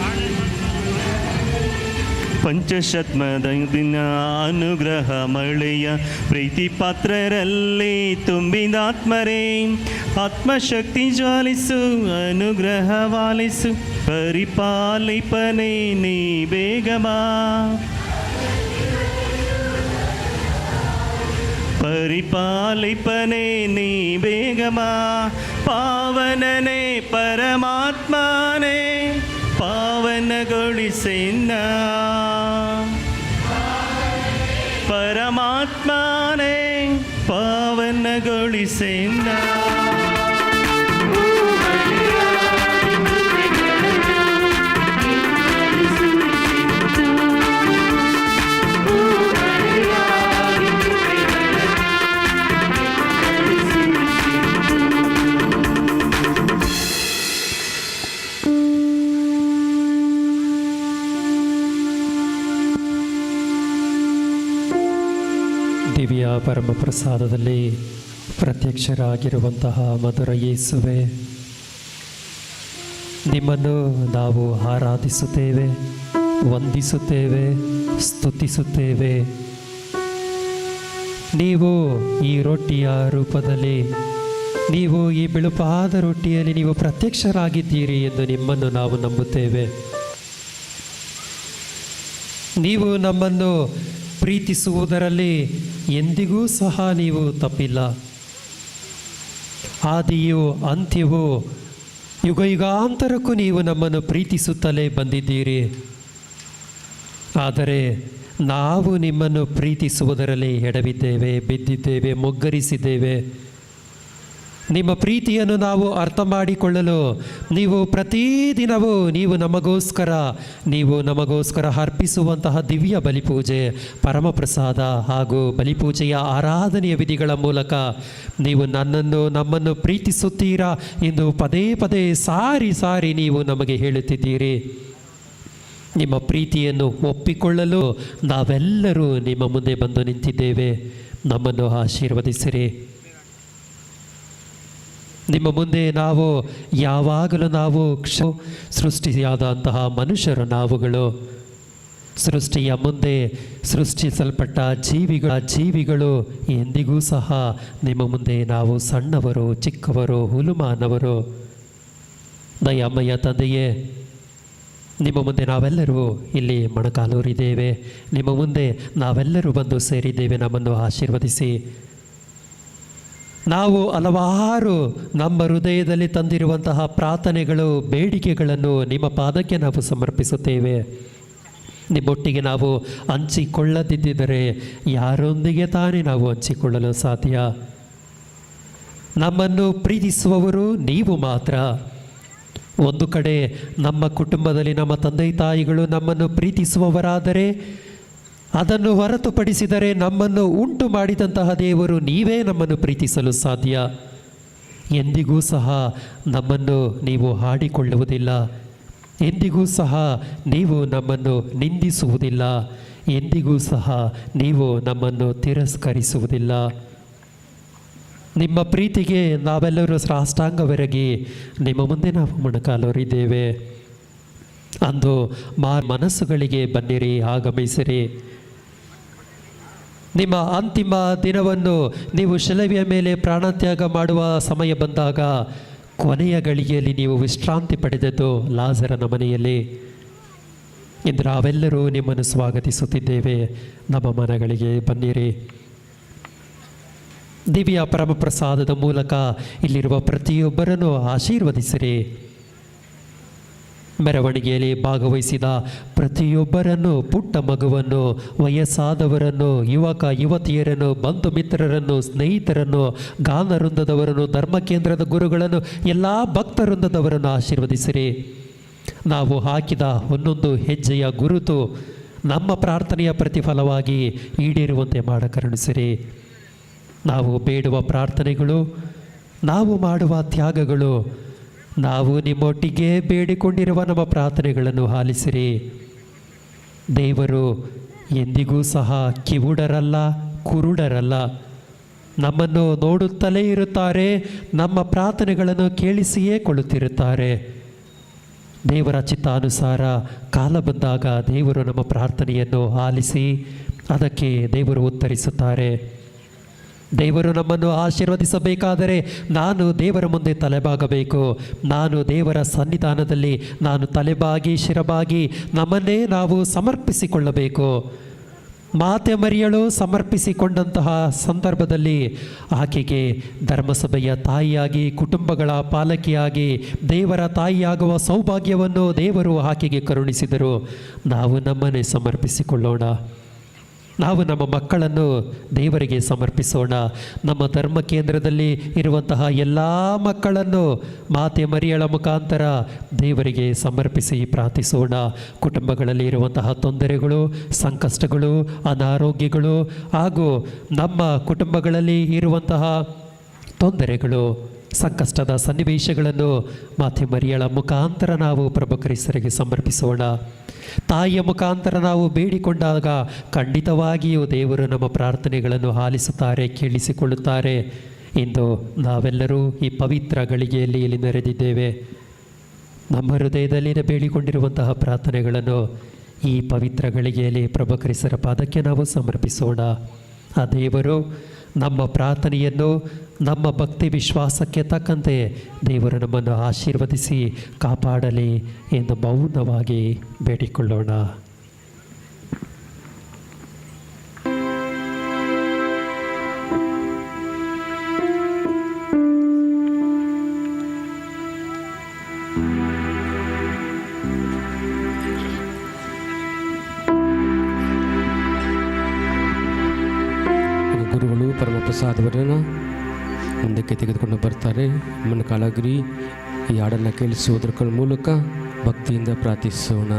ಕಾಳೆ ಮಣ್ಣು ಪಂಚಶತ್ಮದ ದಿನ ಅನುಗ್ರಹ ಮಳೆಯ ಪ್ರೀತಿ ಪಾತ್ರರಲ್ಲಿ ತುಂಬಿದಾತ್ಮರೇ. ಆತ್ಮಶಕ್ತಿ ಅನುಗ್ರಹ ವಾಲಿಸು ಪರಿಪಾಲಿಪನೆ ನೀ ಬೇಗಮಾ ಪರಿಪಾಲಿಪನೆ ನೀ ಬೇಗಮಾ ಪಾವನನೆ ಪರಮಾತ್ಮನೇ ಪಾವನಗೊಳಿಸಿನ ಪರಮಾತ್ಮನೇ ಪಾವನಗೊಳಿಸಿನ ಪರಮ ಪ್ರಸಾದದಲ್ಲಿ ಪ್ರತ್ಯಕ್ಷರಾಗಿರುವಂತಹ ಮಧುರ ಯೇಸುವೆ, ನಿಮ್ಮನ್ನು ನಾವು ಆರಾಧಿಸುತ್ತೇವೆ, ವಂದಿಸುತ್ತೇವೆ, ಸ್ತುತಿಸುತ್ತೇವೆ. ನೀವು ಈ ರೊಟ್ಟಿಯ ರೂಪದಲ್ಲಿ, ನೀವು ಈ ಬಿಳುಪಾದ ರೊಟ್ಟಿಯಲ್ಲಿ ನೀವು ಪ್ರತ್ಯಕ್ಷರಾಗಿದ್ದೀರಿ ಎಂದು ನಿಮ್ಮನ್ನು ನಾವು ನಂಬುತ್ತೇವೆ. ನೀವು ನಮ್ಮನ್ನು ಪ್ರೀತಿಸುವುದರಲ್ಲಿ ಎಂದಿಗೂ ಸಹ ನೀವು ತಪ್ಪಿಲ್ಲ. ಆದಿಯು ಅಂತ್ಯವೂ ಯುಗ ಯುಗಾಂತರಕ್ಕೂ ನೀವು ನಮ್ಮನ್ನು ಪ್ರೀತಿಸುತ್ತಲೇ ಬಂದಿದ್ದೀರಿ. ಆದರೆ ನಾವು ನಿಮ್ಮನ್ನು ಪ್ರೀತಿಸುವುದರಲ್ಲಿ ಎಡವಿದ್ದೇವೆ, ಬಿದ್ದಿದ್ದೇವೆ, ಮೊಗ್ಗರಿಸಿದ್ದೇವೆ. ನಿಮ್ಮ ಪ್ರೀತಿಯನ್ನು ನಾವು ಅರ್ಥ ಮಾಡಿಕೊಳ್ಳಲು ನೀವು ಪ್ರತಿದಿನವೂ ನೀವು ನಮಗೋಸ್ಕರ ನೀವು ನಮಗೋಸ್ಕರ ಅರ್ಪಿಸುವಂತಹ ದಿವ್ಯ ಬಲಿಪೂಜೆ, ಪರಮಪ್ರಸಾದ ಹಾಗೂ ಬಲಿಪೂಜೆಯ ಆರಾಧನೆಯ ವಿಧಿಗಳ ಮೂಲಕ ನೀವು ನನ್ನನ್ನು, ನಮ್ಮನ್ನು ಪ್ರೀತಿಸುತ್ತೀರಾ ಎಂದು ಪದೇ ಪದೇ ಸಾರಿ ಸಾರಿ ನೀವು ನಮಗೆ ಹೇಳುತ್ತಿದ್ದೀರಿ. ನಿಮ್ಮ ಪ್ರೀತಿಯನ್ನು ಒಪ್ಪಿಕೊಳ್ಳಲು ನಾವೆಲ್ಲರೂ ನಿಮ್ಮ ಮುಂದೆ ಬಂದು ನಿಂತಿದ್ದೇವೆ. ನಮ್ಮನ್ನು ಆಶೀರ್ವದಿಸಿರಿ. ನಿಮ್ಮ ಮುಂದೆ ನಾವು ಯಾವಾಗಲೂ ನಾವು ಕ್ಷ ಸೃಷ್ಟಿಯಾದಂತಹ ಮನುಷ್ಯರು ನಾವುಗಳು. ಸೃಷ್ಟಿಯ ಮುಂದೆ ಸೃಷ್ಟಿಸಲ್ಪಟ್ಟ ಜೀವಿಗಳ ಜೀವಿಗಳು ಎಂದಿಗೂ ಸಹ ನಿಮ್ಮ ಮುಂದೆ ನಾವು ಸಣ್ಣವರು, ಚಿಕ್ಕವರು, ಹುಲುಮಾನವರು. ದಯಾಮಯ್ಯ ತಂದೆಯೇ, ನಿಮ್ಮ ಮುಂದೆ ನಾವೆಲ್ಲರೂ ಇಲ್ಲಿ ಮೊಣಕಾಲೂರಿದ್ದೇವೆ. ನಿಮ್ಮ ಮುಂದೆ ನಾವೆಲ್ಲರೂ ಬಂದು ಸೇರಿದ್ದೇವೆ. ನಮ್ಮನ್ನು ಆಶೀರ್ವದಿಸಿ. ನಾವು ಹಲವಾರು ನಮ್ಮ ಹೃದಯದಲ್ಲಿ ತಂದಿರುವಂತಹ ಪ್ರಾರ್ಥನೆಗಳು, ಬೇಡಿಕೆಗಳನ್ನು ನಿಮ್ಮ ಪಾದಕ್ಕೆ ನಾವು ಸಮರ್ಪಿಸುತ್ತೇವೆ. ನಿಮ್ಮೊಟ್ಟಿಗೆ ನಾವು ಹಂಚಿಕೊಳ್ಳದಿದ್ದರೆ ಯಾರೊಂದಿಗೆ ತಾನೇ ನಾವು ಹಂಚಿಕೊಳ್ಳಲು ಸಾಧ್ಯ? ನಮ್ಮನ್ನು ಪ್ರೀತಿಸುವವರು ನೀವು ಮಾತ್ರ. ಒಂದು ಕಡೆ ನಮ್ಮ ಕುಟುಂಬದಲ್ಲಿ ನಮ್ಮ ತಂದೆ ತಾಯಿಗಳು ನಮ್ಮನ್ನು ಪ್ರೀತಿಸುವವರಾದರೆ ಅದನ್ನು ಹೊರತುಪಡಿಸಿದರೆ ನಮ್ಮನ್ನು ಉಂಟು ಮಾಡಿದಂತಹ ದೇವರು ನೀವೇ ನಮ್ಮನ್ನು ಪ್ರೀತಿಸಲು ಸಾಧ್ಯ. ಎಂದಿಗೂ ಸಹ ನಮ್ಮನ್ನು ನೀವು ಹಾಡಿಕೊಳ್ಳುವುದಿಲ್ಲ. ಎಂದಿಗೂ ಸಹ ನೀವು ನಮ್ಮನ್ನು ನಿಂದಿಸುವುದಿಲ್ಲ. ಎಂದಿಗೂ ಸಹ ನೀವು ನಮ್ಮನ್ನು ತಿರಸ್ಕರಿಸುವುದಿಲ್ಲ. ನಿಮ್ಮ ಪ್ರೀತಿಗೆ ನಾವೆಲ್ಲರೂ ಸಾಷ್ಟಾಂಗವೆರಗಿ, ನಿಮ್ಮ ಮುಂದೆ ನಾವು ಮೊಣಕಾಲೋರಿದ್ದೇವೆ. ಅಂದು ಮಾ ಮನಸ್ಸುಗಳಿಗೆ ಬನ್ನಿರಿ, ಆಗಮಿಸಿರಿ. ನಿಮ್ಮ ಅಂತಿಮ ದಿನವನ್ನು ನೀವು ಶಿಲವಿಯ ಮೇಲೆ ಪ್ರಾಣತ್ಯಾಗ ಮಾಡುವ ಸಮಯ ಬಂದಾಗ ಕೊನೆಯ ಗಳಿಗೆಯಲ್ಲಿ ನೀವು ವಿಶ್ರಾಂತಿ ಪಡೆದದ್ದು ಲಾಜರನ ಮನೆಯಲ್ಲಿ. ಇಂದು ನಾವೆಲ್ಲರೂ ನಿಮ್ಮನ್ನು ಸ್ವಾಗತಿಸುತ್ತಿದ್ದೇವೆ. ನಮ್ಮ ಮನಗಳಿಗೆ ಬನ್ನಿರಿ. ದಿವ್ಯ ಪರಮಪ್ರಸಾದದ ಮೂಲಕ ಇಲ್ಲಿರುವ ಪ್ರತಿಯೊಬ್ಬರನ್ನು ಆಶೀರ್ವದಿಸಿರಿ. ಮೆರವಣಿಗೆಯಲ್ಲಿ ಭಾಗವಹಿಸಿದ ಪ್ರತಿಯೊಬ್ಬರನ್ನು, ಪುಟ್ಟ ಮಗುವನ್ನು, ವಯಸ್ಸಾದವರನ್ನು, ಯುವಕ, ಯುವತಿಯರನ್ನು, ಬಂಧು ಮಿತ್ರರನ್ನು, ಸ್ನೇಹಿತರನ್ನು ಗಾನ ವೃಂದದವರನ್ನು ಧರ್ಮ ಕೇಂದ್ರದ ಗುರುಗಳನ್ನು, ಎಲ್ಲ ಭಕ್ತ ವೃಂದದವರನ್ನು ಆಶೀರ್ವದಿಸಿರಿ. ನಾವು ಹಾಕಿದ ಒಂದೊಂದು ಹೆಜ್ಜೆಯ ಗುರುತು ನಮ್ಮ ಪ್ರಾರ್ಥನೆಯ ಪ್ರತಿಫಲವಾಗಿ ಈಡೇರುವಂತೆ ಮಾಡ ಕರುಣಿಸಿರಿ ನಾವು ಬೇಡುವ ಪ್ರಾರ್ಥನೆಗಳು, ನಾವು ಮಾಡುವ ತ್ಯಾಗಗಳು ನಾವು ನಿಮ್ಮೊಟ್ಟಿಗೆ ಬೇಡಿಕೊಂಡಿರುವ ನಮ್ಮ ಪ್ರಾರ್ಥನೆಗಳನ್ನು ಆಲಿಸಿರಿ. ದೇವರು ಎಂದಿಗೂ ಸಹ ಕಿವುಡರಲ್ಲ, ಕುರುಡರಲ್ಲ. ನಮ್ಮನ್ನು ನೋಡುತ್ತಲೇ ಇರುತ್ತಾರೆ, ನಮ್ಮ ಪ್ರಾರ್ಥನೆಗಳನ್ನು ಕೇಳಿಸಿಯೇ ಕೊಳ್ಳುತ್ತಿರುತ್ತಾರೆ. ದೇವರ ಚಿತ್ತಾನುಸಾರ ಕಾಲ ಬಂದಾಗ ದೇವರು ನಮ್ಮ ಪ್ರಾರ್ಥನೆಯನ್ನು ಆಲಿಸಿ, ಅದಕ್ಕೆ ದೇವರು ಉತ್ತರಿಸುತ್ತಾರೆ. ದೇವರು ನಮ್ಮನ್ನು ಆಶೀರ್ವದಿಸಬೇಕಾದರೆ ನಾನು ದೇವರ ಮುಂದೆ ತಲೆಬಾಗಬೇಕು. ನಾನು ದೇವರ ಸನ್ನಿಧಾನದಲ್ಲಿ ನಾನು ತಲೆಬಾಗಿ, ಶಿರಬಾಗಿ ನಮ್ಮನ್ನೇ ನಾವು ಸಮರ್ಪಿಸಿಕೊಳ್ಳಬೇಕು. ಮಾತೆ ಮರಿಯಳು ಸಮರ್ಪಿಸಿಕೊಂಡಂತಹ ಸಂದರ್ಭದಲ್ಲಿ ಆಕೆಗೆ ಧರ್ಮಸಭೆಯ ತಾಯಿಯಾಗಿ, ಕುಟುಂಬಗಳ ಪಾಲಕಿಯಾಗಿ, ದೇವರ ತಾಯಿಯಾಗುವ ಸೌಭಾಗ್ಯವನ್ನು ದೇವರು ಆಕೆಗೆ ಕರುಣಿಸಿದರು. ನಾವು ನಮ್ಮನ್ನೇ ಸಮರ್ಪಿಸಿಕೊಳ್ಳೋಣ. ನಾವು ನಮ್ಮ ಮಕ್ಕಳನ್ನು ದೇವರಿಗೆ ಸಮರ್ಪಿಸೋಣ. ನಮ್ಮ ಧರ್ಮ ಕೇಂದ್ರದಲ್ಲಿ ಇರುವಂತಹ ಎಲ್ಲ ಮಕ್ಕಳನ್ನು ಮಾತೆ ಮರಿಯಳ ಮುಖಾಂತರ ದೇವರಿಗೆ ಸಮರ್ಪಿಸಿ ಪ್ರಾರ್ಥಿಸೋಣ. ಕುಟುಂಬಗಳಲ್ಲಿ ಇರುವಂತಹ ತೊಂದರೆಗಳು, ಸಂಕಷ್ಟಗಳು, ಅನಾರೋಗ್ಯಗಳು ಹಾಗೂ ನಮ್ಮ ಕುಟುಂಬಗಳಲ್ಲಿ ಇರುವಂತಹ ತೊಂದರೆಗಳು ಸಂಕಷ್ಟದ ಸನ್ನಿವೇಶಗಳನ್ನು ಮಾತೆ ಮರಿಯಳ ಮುಖಾಂತರ ನಾವು ಪ್ರಭು ಕ್ರಿಸ್ತರಿಗೆ ಸಮರ್ಪಿಸೋಣ. ತಾಯಿಯ ಮುಖಾಂತರ ನಾವು ಬೇಡಿಕೊಂಡಾಗ ಖಂಡಿತವಾಗಿಯೂ ದೇವರು ನಮ್ಮ ಪ್ರಾರ್ಥನೆಗಳನ್ನು ಆಲಿಸುತ್ತಾರೆ, ಕೇಳಿಸಿಕೊಳ್ಳುತ್ತಾರೆ. ಇಂದು ನಾವೆಲ್ಲರೂ ಈ ಪವಿತ್ರ ಗಳಿಗೆಯಲ್ಲಿ ಇಲ್ಲಿ ನೆರೆದಿದ್ದೇವೆ. ನಮ್ಮ ಹೃದಯದಲ್ಲಿ ಬೇಡಿಕೊಂಡಿರುವಂತಹ ಪ್ರಾರ್ಥನೆಗಳನ್ನು ಈ ಪವಿತ್ರ ಗಳಿಗೆಯಲ್ಲಿ ಪ್ರಭು ಕ್ರಿಸ್ತರ ಪಾದಕ್ಕೆ ನಾವು ಸಮರ್ಪಿಸೋಣ. ಆ ದೇವರು ನಮ್ಮ ಪ್ರಾರ್ಥನೆಯನ್ನು ನಮ್ಮ ಭಕ್ತಿ ವಿಶ್ವಾಸಕ್ಕೆ ತಕ್ಕಂತೆ ದೇವರು ನಮ್ಮನ್ನು ಆಶೀರ್ವದಿಸಿ ಕಾಪಾಡಲಿ ಎಂದು ಮೌನವಾಗಿ ಬೇಡಿಕೊಳ್ಳೋಣ. ತೆಗೆದುಕೊಂಡು ಬರ್ತಾರೆ. ಮನಕಾಲಗಿರಿ ಈ ಹಾಡನ್ನು ಕೇಳಿಸುವುದರ ಮೂಲಕ ಭಕ್ತಿಯಿಂದ ಪ್ರಾರ್ಥಿಸೋಣ.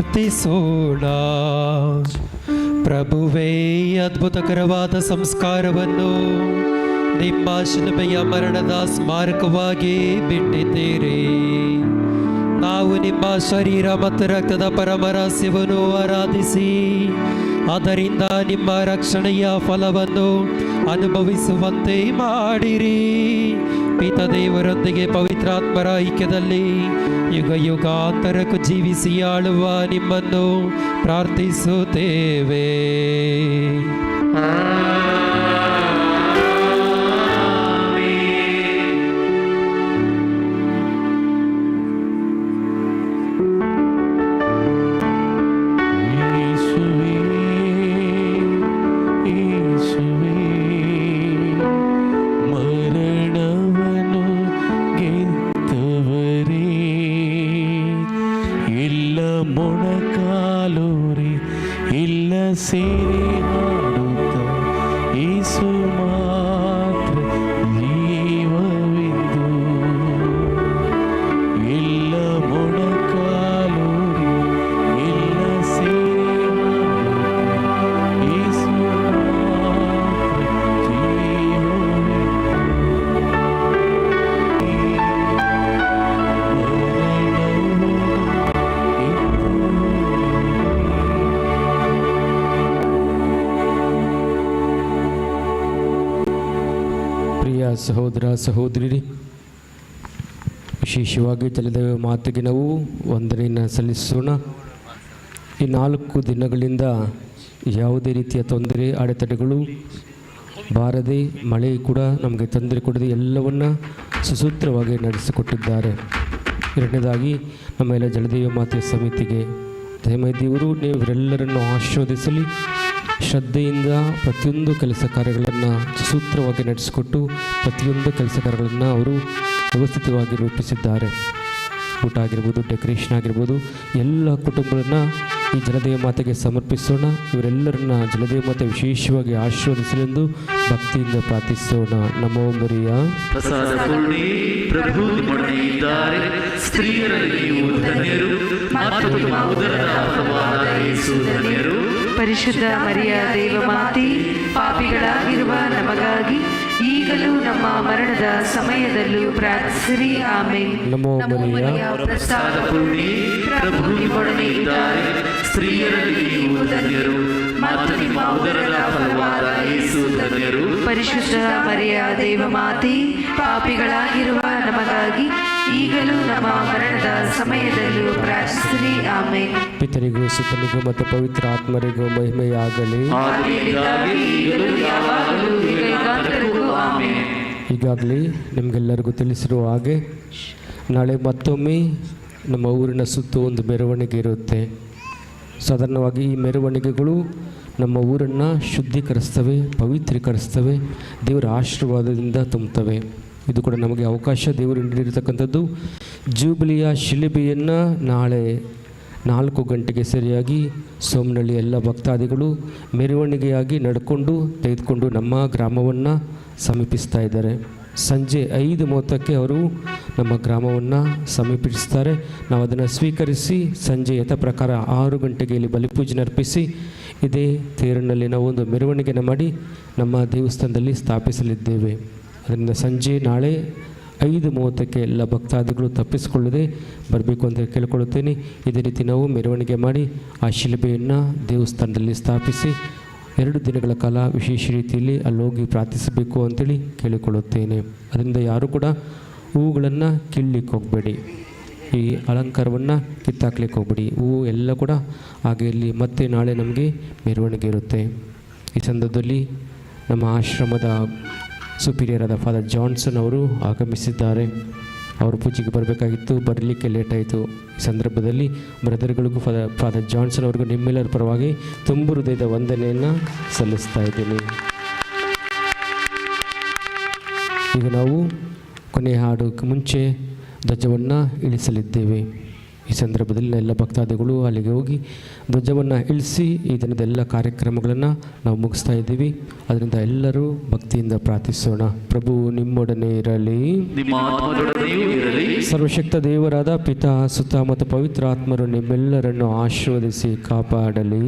ಪ್ರಾರ್ಥಿಸೋಣ. ಪ್ರಭುವೇ ಅದ್ಭುತಕರವಾದ ಸಂಸ್ಕಾರವನ್ನು ನಿಮ್ಮ ಶಿಲುಬೆಯ ಮರಣದ ಸ್ಮಾರಕವಾಗಿ ಬಿಟ್ಟಿದ್ದೀರಿ. ನಾವು ನಿಮ್ಮ ಶರೀರ ಮತ್ತು ರಕ್ತದ ಪರಮರಸ್ಯವನ್ನು ಆರಾಧಿಸಿ, ಅದರಿಂದ ನಿಮ್ಮ ರಕ್ಷಣೆಯ ಫಲವನ್ನು ಅನುಭವಿಸುವಂತೆ ಮಾಡಿರಿ. ಪಿತ ದೇವರೊಂದಿಗೆ ಪವಿತ್ರಾತ್ಮರ ಐಕ್ಯದಲ್ಲಿ ಯುಗ ಯುಗಾಂತರಕ್ಕೂ ಜೀವಿಸಿ ಆಳುವ ನಿಮ್ಮನ್ನು ಪ್ರಾರ್ಥಿಸುತ್ತೇವೆ. ಸಹೋದರ ಸಹೋದರಿ ವಿಶೇಷವಾಗಿ ತಲೆದ ಮಾತಿಗೆ ನಾವು ವಂದನೆಯನ್ನು ಸಲ್ಲಿಸೋಣ. ಈ ನಾಲ್ಕು ದಿನಗಳಿಂದ ಯಾವುದೇ ರೀತಿಯ ತೊಂದರೆ, ಅಡೆತಡೆಗಳು ಬಾರದೆ ಮಳೆ ಕೂಡ ನಮಗೆ ತೊಂದರೆ ಕೊಡದೆ ಎಲ್ಲವನ್ನು ಸುಸೂತ್ರವಾಗಿ ನಡೆಸಿಕೊಟ್ಟಿದ್ದಾರೆ. ಎರಡನೇದಾಗಿ, ನಮ್ಮ ಎಲ್ಲ ಜಲದೇವ ಮಾತೆಯ ಸಮಿತಿಗೆ ದೇವರು ನೀವು ಇವರೆಲ್ಲರನ್ನು ಆಶೀರ್ವದಿಸಲಿ. ಶ್ರದ್ಧೆಯಿಂದ ಪ್ರತಿಯೊಂದು ಕೆಲಸ ಕಾರ್ಯಗಳನ್ನು ಸೂತ್ರವಾಗಿ ನಡೆಸಿಕೊಟ್ಟು ಪ್ರತಿಯೊಂದು ಕೆಲಸ ಕಾರ್ಯಗಳನ್ನು ಅವರು ವ್ಯವಸ್ಥಿತವಾಗಿ ರೂಪಿಸಿದ್ದಾರೆ. ಊಟ ಆಗಿರ್ಬೋದು ಡೆಕೋರೇಷನ್ ಆಗಿರ್ಬೋದು, ಎಲ್ಲ ಕುಟುಂಬಗಳನ್ನು ಈ ಜಲದೇವ ಮಾತೆಗೆ ಸಮರ್ಪಿಸೋಣ. ಇವರೆಲ್ಲರನ್ನ ಜಲದೇವ ಮಾತೆ ವಿಶೇಷವಾಗಿ ಆಶೀರ್ವದಿಸಲೆಂದು ಭಕ್ತಿಯಿಂದ ಪ್ರಾರ್ಥಿಸೋಣ. ನಮೋ ಮರಿಯ. ಪ್ರಸಾದ ಪ್ರಭು ಪರಿಶುದ್ಧ ಮರಿಯ ದೇವಮಾತೆ ಪಾಪಿಗಳಾಗಿರುವ ನಮಗಾಗಿ ಈಗಲೂ ನಮ್ಮ ಮರಣದ ಸಮಯದಲ್ಲೂ ಪ್ರಾರ್ಥಿಸಿರಿ ಆಮೇಲೆ ನಮೋ ಮರಿಯ. ಪ್ರಸಾದ ಪೂರ್ಣಿ ಪ್ರಭು ನಿಮ್ಮೊಡನೆ ಇದ್ದಾರೆ ಸ್ತ್ರೀಯರಲ್ಲಿ ನೀವು ಧನ್ಯರು ಮತ್ತು ನಿಮ್ಮ ಉದರದ ಫಲವಾದ ಯೇಸು ಧನ್ಯರು. ಪರಿಶುದ್ಧ ಮರಿಯ ದೇವಮಾತೆ ಪಾಪಿಗಳಾಗಿರುವ ನಮಗಾಗಿ ಈಗಲೂ ನಮ್ಮ ಮರಣದ ಸಮಯದಲ್ಲೂ ಪ್ರಾರ್ಥಿಸಿರಿ ಆಮೇಲೆ ಪಿತರಿಗೂ ಸುತನಿಗೂ ಮತ್ತು ಪವಿತ್ರ ಆತ್ಮರಿಗೂ ಮಹಿಮೆಯಾಗಲಿ. ಈಗಲೂ ಯಾವಾಗಲೂ ಈಗಾಗಲೇ ನಿಮಗೆಲ್ಲರಿಗೂ ತಿಳಿಸಿರುವ ಹಾಗೆ, ನಾಳೆ ಮತ್ತೊಮ್ಮೆ ನಮ್ಮ ಊರಿನ ಸುತ್ತ ಒಂದು ಮೆರವಣಿಗೆ ಇರುತ್ತೆ. ಸಾಧಾರಣವಾಗಿ ಈ ಮೆರವಣಿಗೆಗಳು ನಮ್ಮ ಊರನ್ನು ಶುದ್ಧೀಕರಿಸ್ತವೆ, ಪವಿತ್ರೀಕರಿಸ್ತವೆ, ದೇವರ ಆಶೀರ್ವಾದದಿಂದ ತುಂಬುತ್ತವೆ. ಇದು ಕೂಡ ನಮಗೆ ಅವಕಾಶ, ದೇವರು ನೀಡಿರತಕ್ಕಂಥದ್ದು. ಜೂಬಿಲಿಯ ಶಿಲಿಬೆಯನ್ನು ನಾಳೆ ನಾಲ್ಕು ಗಂಟೆಗೆ ಸರಿಯಾಗಿ ಸೋಮನಳ್ಳಿ ಎಲ್ಲ ಭಕ್ತಾದಿಗಳು ಮೆರವಣಿಗೆಯಾಗಿ ನಡ್ಕೊಂಡು ತೆಗೆದುಕೊಂಡು ನಮ್ಮ ಗ್ರಾಮವನ್ನು ಸಮೀಪಿಸ್ತಾ ಇದ್ದಾರೆ. ಸಂಜೆ ಐದು ಮೂವತ್ತಕ್ಕೆ ಅವರು ನಮ್ಮ ಗ್ರಾಮವನ್ನು ಸಮೀಪಿಸ್ತಾರೆ. ನಾವು ಅದನ್ನು ಸ್ವೀಕರಿಸಿ ಸಂಜೆ ಯಥ ಪ್ರಕಾರ ಆರು ಗಂಟೆಗೆ ಇಲ್ಲಿ ಬಲಿಪೂಜೆ ಅರ್ಪಿಸಿ ಇದೇ ತೇರಿನಲ್ಲಿ ನಾವು ಒಂದು ಮೆರವಣಿಗೆಯನ್ನು ಮಾಡಿ ನಮ್ಮ ದೇವಸ್ಥಾನದಲ್ಲಿ ಸ್ಥಾಪಿಸಲಿದ್ದೇವೆ. ಅದರಿಂದ ಸಂಜೆ ನಾಳೆ ಐದು ಮೂವತ್ತಕ್ಕೆ ಎಲ್ಲ ಭಕ್ತಾದಿಗಳು ತಪ್ಪಿಸಿಕೊಳ್ಳದೆ ಬರಬೇಕು ಅಂತ ಕೇಳಿಕೊಳ್ಳುತ್ತೇನೆ. ಇದೇ ರೀತಿ ನಾವು ಮೆರವಣಿಗೆ ಮಾಡಿ ಆ ಶಿಲುಬೆಯನ್ನು ದೇವಸ್ಥಾನದಲ್ಲಿ ಸ್ಥಾಪಿಸಿ ಎರಡು ದಿನಗಳ ಕಾಲ ವಿಶೇಷ ರೀತಿಯಲ್ಲಿ ಅಲ್ಲಿ ಹೋಗಿ ಪ್ರಾರ್ಥಿಸಬೇಕು ಅಂತೇಳಿ ಕೇಳಿಕೊಳ್ಳುತ್ತೇನೆ. ಅದರಿಂದ ಯಾರು ಕೂಡ ಹೂವುಗಳನ್ನು ಕೀಳ್ಲಿಕ್ಕೆ ಹೋಗಬೇಡಿ. ಈ ಅಲಂಕಾರವನ್ನು ಕಿತ್ತಾಕ್ಲಿಕ್ಕೆ ಹೋಗಬೇಡಿ. ಹೂವು ಎಲ್ಲ ಕೂಡ ಹಾಗೆ ಇಲ್ಲಿ ಮತ್ತೆ ನಾಳೆ ನಮಗೆ ಮೆರವಣಿಗೆ ಇರುತ್ತೆ. ಈ ಸಂದರ್ಭದಲ್ಲಿ ನಮ್ಮ ಆಶ್ರಮದ ಸುಪೀರಿಯರ್ ಆದ ಫಾದರ್ ಜಾನ್ಸನ್ ಅವರು ಆಗಮಿಸಿದ್ದಾರೆ. ಅವರು ಪೂಜೆಗೆ ಬರಬೇಕಾಗಿತ್ತು, ಬರಲಿಕ್ಕೆ ಲೇಟ್ ಆಯಿತು. ಈ ಸಂದರ್ಭದಲ್ಲಿ ಬ್ರದರ್ಗಳಿಗೂ ಫಾದರ್ ಫಾದರ್ ಜಾನ್ಸನ್ ಅವ್ರಿಗೂ ನಿಮ್ಮೆಲ್ಲರ ಪರವಾಗಿ ತುಂಬ ಹೃದಯದ ವಂದನೆಯನ್ನು ಸಲ್ಲಿಸ್ತಾ ಇದ್ದೀನಿ. ಈಗ ನಾವು ಕೊನೆಯ ಹಾಡೋಕ್ಕೆ ಮುಂಚೆ ಧ್ವಜವನ್ನು ಇಳಿಸಲಿದ್ದೇವೆ. ಈ ಸಂದರ್ಭದಲ್ಲಿ ಎಲ್ಲ ಭಕ್ತಾದಿಗಳು ಅಲ್ಲಿಗೆ ಹೋಗಿ ಧ್ವಜವನ್ನು ಇಳಿಸಿ ಈ ದಿನದ ಎಲ್ಲ ಕಾರ್ಯಕ್ರಮಗಳನ್ನು ನಾವು ಮುಗಿಸ್ತಾ ಇದ್ದೀವಿ. ಅದರಿಂದ ಎಲ್ಲರೂ ಭಕ್ತಿಯಿಂದ ಪ್ರಾರ್ಥಿಸೋಣ. ಪ್ರಭು ನಿಮ್ಮೊಡನೆ ಇರಲಿ. ಸರ್ವಶಕ್ತ ದೇವರಾದ ಪಿತಾ ಸುತ್ತ ಮತ್ತು ಪವಿತ್ರಾತ್ಮರು ನಿಮ್ಮೆಲ್ಲರನ್ನು ಆಶೀರ್ವದಿಸಿ ಕಾಪಾಡಲಿ.